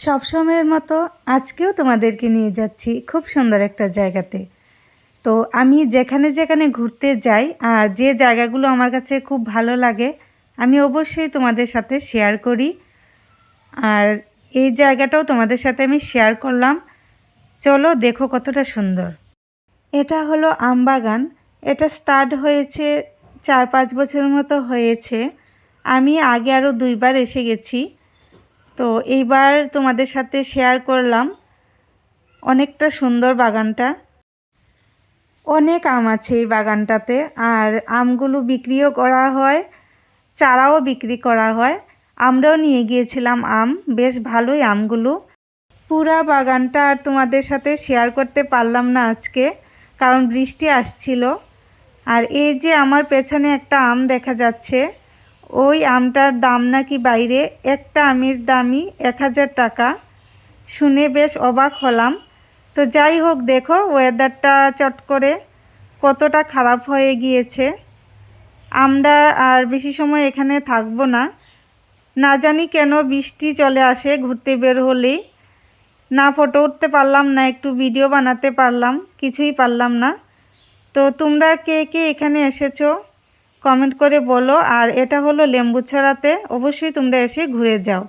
সবসময়ের মতো আজকেও তোমাদেরকে নিয়ে যাচ্ছি খুব সুন্দর একটা জায়গাতে। তো আমি যেখানে যেখানে ঘুরতে যাই আর যে জায়গাগুলো আমার কাছে খুব ভালো লাগে, আমি অবশ্যই তোমাদের সাথে শেয়ার করি। আর এই জায়গাটাও তোমাদের সাথে আমি শেয়ার করলাম। চলো দেখো কতটা সুন্দর। এটা হলো আমবাগান। এটা স্টার্ট হয়েছে চার পাঁচ বছরের মতো হয়েছে। আমি আগে আরও দুইবার এসে গেছি। তো এইবার তোমাদের সাথে শেয়ার করলাম অনেকটা সুন্দর বাগানটা। অনেক আম আছে এই বাগানটাতে, আর আমগুলো বিক্রিও করা হয়, চারাও বিক্রি করা হয়। আমরাও নিয়ে গিয়েছিলাম আম, বেশ ভালোই আমগুলো। পুরা বাগানটা আর তোমাদের সাথে শেয়ার করতে পারলাম না আজকে, কারণ বৃষ্টি আসছিল। আর এই যে আমার পেছনে একটা আম দেখা যাচ্ছে ওই আমটার দাম নাকি বাইরে? একটা আমের দামই এক হাজার টাকা। শুনে বেশ অবাক হলাম। তো যাই হোক, দেখো ওয়েদারটা চট করে কতটা খারাপ হয়ে গিয়েছে। আমরা আর বেশি সময় এখানে থাকব না। না জানি কেন বৃষ্টি চলে আসে ঘুরতে বের হলেই। না ফটো উঠতে পারলাম না, একটু ভিডিও বানাতে পারলাম, কিছুই পারলাম না। তো তোমরা কে কে এখানে এসেছ? কমেন্ট করে বলো। আর এটা হলো লেম্বু ছড়াতে। অবশ্যই তোমরা এসে ঘুরে যাও।